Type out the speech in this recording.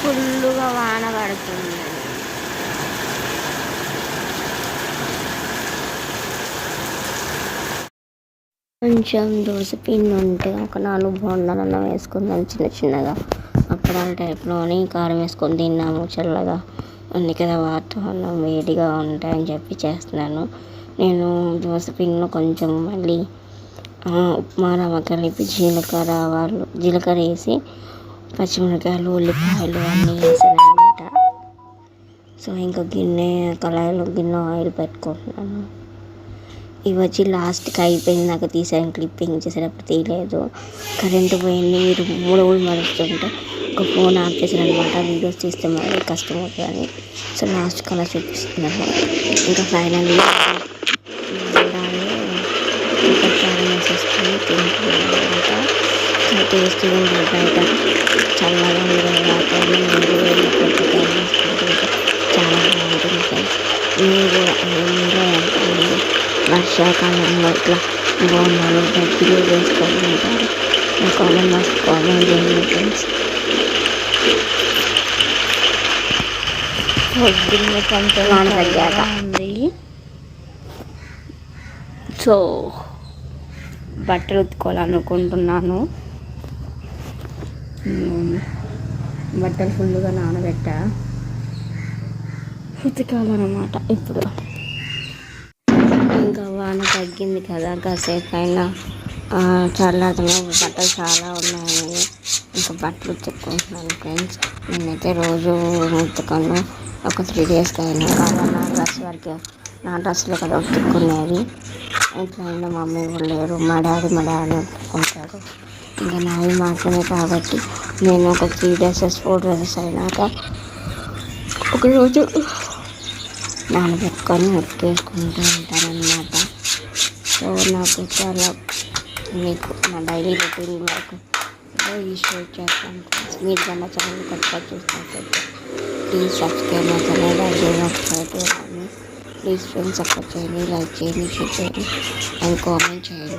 ఫుల్గా వాన పడుతుంది. కొంచెం దోశ పిండి ఉంటే ఒక నాలుగు బొండాలన్న వేసుకుందాం చిన్న చిన్నగా. అప్పడాల టైప్లోని కారం వేసుకొని తిన్నాము చల్లగా. ఉంది కదా వాతావరణం వేడిగా ఉంటాయని చెప్పి చేస్తున్నాను. నేను దోశ పిన్ను కొంచెం మళ్ళీ ఉప్మా రవ్వ కలిపి జీలకర్ర ఆవాలు జీలకర్ర వేసి పచ్చిమిరకాయలు ఉల్లిపాయలు అన్నీ వేసాను అనమాట సో ఇంకా గిన్నె కళాయిలో గిన్నె ఆయిల్ పెట్టుకుంటున్నాను. ఇవి వచ్చి లాస్ట్కి అయిపోయింది నాకు తీసాను క్లిప్పింగ్ చేసేటప్పుడు తీయలేదు. కరెంటు పోయింది మీరు మూడు కూడా మరుస్తుంటే ఒక ఫోన్ ఆఫ్ చేశాను అనమాట వీడియోస్ తీస్తే మరి కష్టం అవుతుందని సో లాస్ట్ అలా చూపిస్తున్నాను. ఇంకా ఫైనల్లీ ప్రారంభం వేసేసుకొని తింటున్నాను అనమాట టేస్టీగా ఉంది బయట చల్లగా వాతావరణం చాలా బాగుంటుంది ఫ్రెండ్స్ మీరు మీరు వర్షాకాలంలో ఇట్లా బోనాలు దగ్గర వేసుకొని ఉంటారు నా కామెంట్ బాక్స్ కామెంట్ చేయండి ఫ్రెండ్స్ పొద్దున్న ఉంది సో బట్టలు ఉతుకోవాలనుకుంటున్నాను. బట్టలు ఫుల్గా నానబెట్టా? ఉతకాలన్నమాట ఇప్పుడు. ఇంకా వాన తగ్గింది కదా కాసేపు అయినా చల్లారుతున్నా బట్టలు చాలా ఉన్నాయి ఇంకా బట్టలు ఉతుక్కుంటున్నాను ఫ్రెండ్స్. నేనైతే రోజు ఉతుకాను ఒక త్రీ డేస్కి అయినా కాదా నా డ్రెస్ వరకు నా డ్రెస్లో కదా ఉతుక్కునేది. ఇంట్లో అయినా మమ్మీ వాళ్ళు లేరు మా డాడీ మా డాడీ ఉతుక్కుంటారు. ఇంకా నావి మాత్రమే కాబట్టి నేను ఒక త్రీ డ్రెస్సెస్ ఫోర్ డ్రెస్సెస్ అయినాక ఒకరోజు నానబెట్టుకొని ఉతికేసుకుంటూ ఉంటానన్నమాట. సో నాకు చాలా మీకు నా డైలీ రొటీన్ వరకు ఈ షో చేస్తాను. మీరు కన్నా ఛానల్ కొత్తగా చూసినట్లయితే ప్లీజ్ సబ్స్క్రైబ్ మా ఛానల్. అలాగే సబ్స్క్రైబ్ చేయండి ప్లీజ్ ఫ్రెండ్స్ సపోర్ట్ చేయండి లైక్ చేయండి షేర్ చేయండి అండ్ కామెంట్ చేయండి.